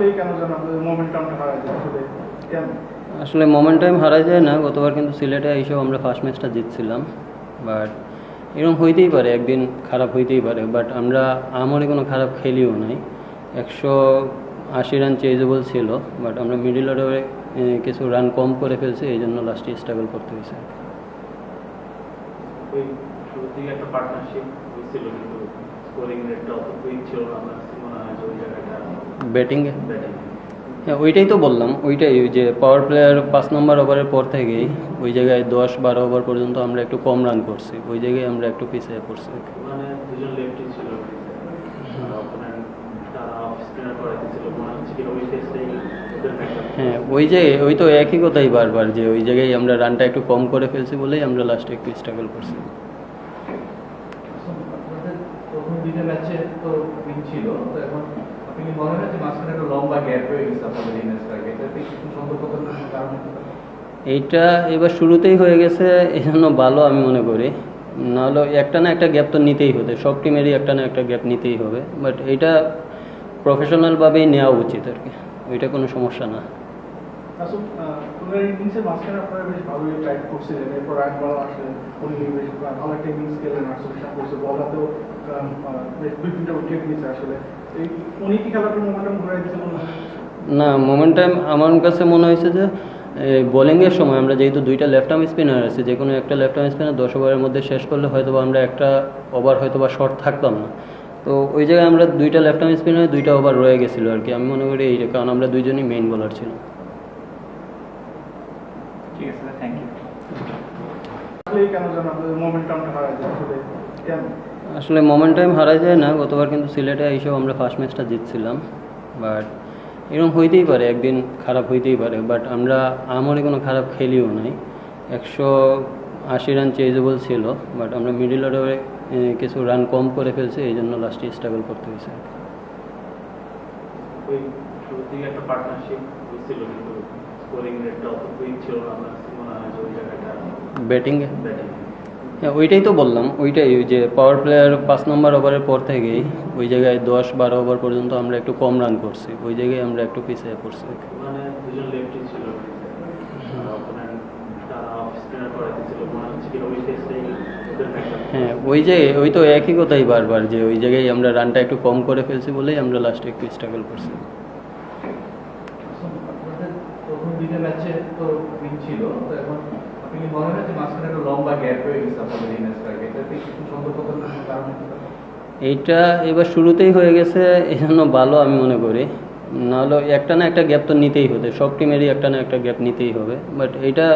আসলেই কেন যেন মোমেন্টামটা হারায় যায়? আসলে কেন? আসলে মোমেন্ট টাইম হারা যায় না গতবার কিন্তু সিলেটে এসেও আমরা ফার্স্ট ম্যাচটা জিতছিলাম। বাট এরকম হইতেই পারে একদিন খারাপ হইতেই পারে। বাট আমরা আমারই কোনো খারাপ খেলিও নাই। একশো আশি রান চেজেবল ছিল বাট আমরা মিডিল অর্ডারে কিছু রান কম করে ফেলছি এই জন্য লাস্টে স্ট্রাগল করতে হয়েছে। একটা পার্টনারশিপ হয়েছিল কিন্তু স্কোরিং রেটটা অত কুইক ছিল না আমার মনে হয় যে ওই জায়গাটা ব্যাটিংয়ে হ্যাঁ ওইটাই তো বললাম। ওইটাই ওই যে পাওয়ার প্লেয়ার পাঁচ নম্বর ওভারের পর থেকেই ওই জায়গায় দশ বারো ওভার পর্যন্ত আমরা একটু কম রান করছি। ওই জায়গায় আমরা একটু পিছিয়ে পড়ছি। ওখানে দুজন লেফটি ছিল অপোনেন্ট তারা অফ স্পিনার করাইতেছিল মনে হ্যাঁ ওই যে ওই তো একই কথাই বারবার যে ওই জায়গায় আমরা রানটা একটু কম করে ফেলছি বলেই আমরা লাস্টে একটু স্ট্রাগল করছি। আপনাদের প্রথম ম্যাচে তো ছিল। তো এখন আপনি বলেন যে মাঝখানে একটা লম্বা গ্যাপ গেছে আপনাদের এটা হতে এইটা এবার শুরুতেই হয়ে গেছে, এই জন্য ভালো আমি মনে করি। নাহলে একটা না একটা গ্যাপ তো নিতেই হবে সব টিমেরই একটা না একটা গ্যাপ নিতেই হবে। বাট এইটা প্রফেশনালভাবেই নেওয়া উচিত আর কি। ওইটা কোনো সমস্যা না। না মোমেন্ট টাইম আমার কাছে মনে হয়েছে যে বোলিংয়ের সময় আমরা যেহেতু দুইটা লেফট আর্ম স্পিনার আছে, যে কোনো একটা লেফট আর্ম স্পিনার দশ ওভারের মধ্যে শেষ করলে হয়তো আমরা একটা ওভার হয়তো বা শর্ট থাকতাম না। তো ওই জায়গায় আমরা দুইটা লেফট আর্ম স্পিনারে দুইটা ওভার রয়ে গেছিল আর কি। আমি মনে করি এই কারণ আমরা দুইজনই মেইন বোলার ছিল ঠিক আছে থ্যাংক ইউ আসলেই কেন যেন আপনাদের মোমেন্টামটা হারায় যায় আসলে কেন? আসলে মোমেন্ট টাইম হারা যায় না গতবার কিন্তু সিলেটে এইসব আমরা ফার্স্ট ম্যাচটা জিতছিলাম বাট এরকম হইতেই পারে একদিন খারাপ হইতেই পারে বাট আমরা আমারই কোনো খারাপ খেলিও নাই। একশো আশি রান চেজেবল ছিল বাট আমরা মিডিল অর্ডারে কিছু রান কম করে ফেলছি এই জন্য লাস্টে স্ট্রাগল করতে হয়েছে। একটা পার্টনারশিপ ছিল ব্যাটিংয়ে ব্যাটিং হ্যাঁ ওইটাই তো বললাম ওইটাই ওই যে পাওয়ার প্লেয়ার পাঁচ নম্বর ওভারের পর থেকেই ওই জায়গায় দশ বারো ওভার পর্যন্ত আমরা একটু কম রান করছি ওই জায়গায় আমরা একটু পিছিয়ে পড়ছি। হ্যাঁ ওই যে ওই তো একই কথাই বারবার যে ওই জায়গায় আমরা রানটা একটু কম করে ফেলছি বলেই আমরা লাস্টে একটু স্ট্রাগল করছি আপনাদের প্রথম দুইটা ম্যাচে তো উইন ছিল। তো এখন আপনি মনে হয় যে মাঝখানে একটা লম্বা গ্যাপ হয়ে গেছে আপনাদের এই ম্যাচটাকে এটাতে কিছু এইটা এবার শুরুতেই হয়ে গেছে এই জন্য ভালো আমি মনে করি। নাহলে একটা না একটা গ্যাপ তো নিতেই হতো, সব টিমেরই একটা না একটা গ্যাপ নিতেই হবে। বাট এইটা